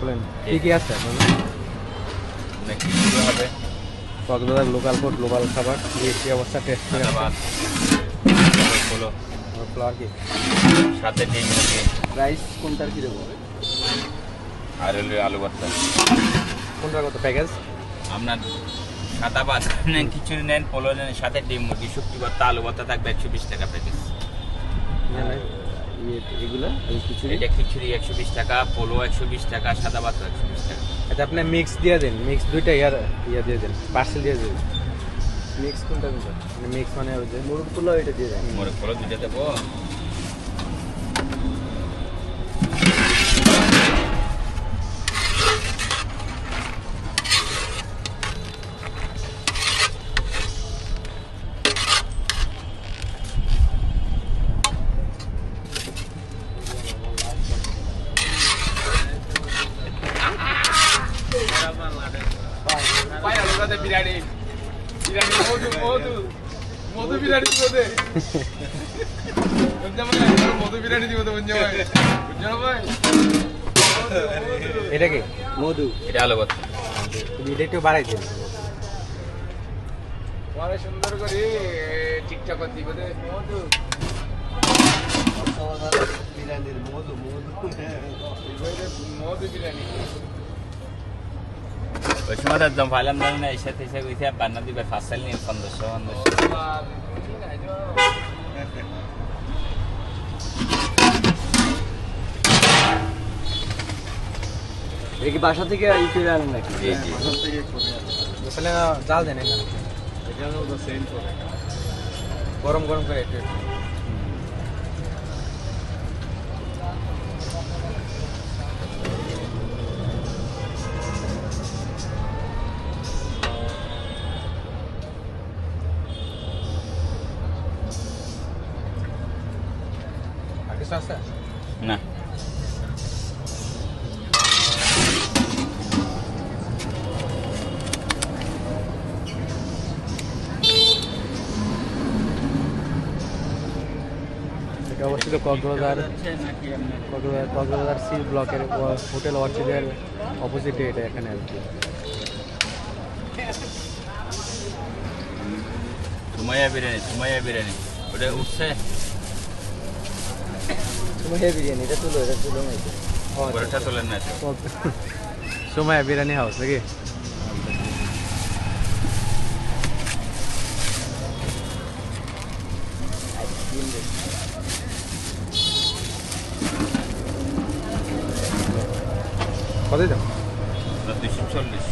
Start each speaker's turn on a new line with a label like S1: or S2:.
S1: বলেন কি কি আছে।
S2: হবে?
S1: কক্সবাজার লোকাল ফুড গ্লোবাল খাবার অবস্থা টেস্ট করে
S2: ধন্যবাদ। হলো
S1: ফ্লাওয়ার কি?
S2: সাথে ডিম
S1: প্রাইস কোনটার কি দেবো?
S2: আর হলো আলু ভর্তা।
S1: কোনটার কত? প্যাকেজ
S2: আপনার সাদা ভাত নেন খিচুড়ি নেন পোলো নেন সাথে ডিম মুরগি শুক্তি ভর্তা আলু ভর্তা থাকবে একশো বিশ টাকা প্যাকেজ
S1: এগুলো খিচুড়ি?
S2: এটা খিচুড়ি একশো বিশ টাকা পোলো একশো বিশ টাকা সাদা ভাত একশো বিশ টাকা।
S1: আচ্ছা আপনি মিক্স দিয়ে দিন মিক্স দুইটা ইয়ার ইয়ে দিয়ে দিন পার্সেল দিয়ে দিন। মিক্স কোনটা কোনটা? মিক্স মানে ওই যে মুরগ পোলাও এটা দিয়ে দেন।
S2: মোরগ পোলো দুটো দেবো। বিরিয়ানি। বিরিয়ানি মধু মধু। মধু বিরিয়ানি মধু মধু বিরিয়ানি দিব তো বঞ্জা ভাই
S1: এটা কি? মধু।
S2: এটা আলু ভর্তা।
S1: এটা একটু বাড়াই দিন
S2: পরে সুন্দর করে ঠিকঠাক করে দিব দে মধু।
S1: বিরিয়ানির মধু মধু।
S2: মধু বিরিয়ানি। ওই সময় একদম ভাইলাম জানি না এসে তেসে কইছে বান্না দিবে সাইল নিয়ে পনেরোশো পনেরোশো
S3: বাসা থেকে ই করে আনেন নাকি
S2: জি জি
S1: তাহলে জাল দেন গরম গরম করে একটু আছে
S2: না।
S1: এটা অবশ্যই কক্সবাজার কক্সবাজার কক্সবাজার সি ব্লকের হোটেল অর্চিডের অপোজিটে এটা এখানে আর কি।
S2: সুমাইয়া বিরিয়ানি সুমাইয়া বিরিয়ানি। ওটা উঠছে।
S3: তুমি হে বিরিয়ানি এটা তুলো এটা তুলো নাই তো।
S1: ও, আচ্ছা,
S2: পরোটা তোলেন না তো
S1: সময় বিরিয়ানি হাউস নাকি
S3: আইসক্রিম দে।
S1: কতই দাম
S2: দুশো চল্লিশ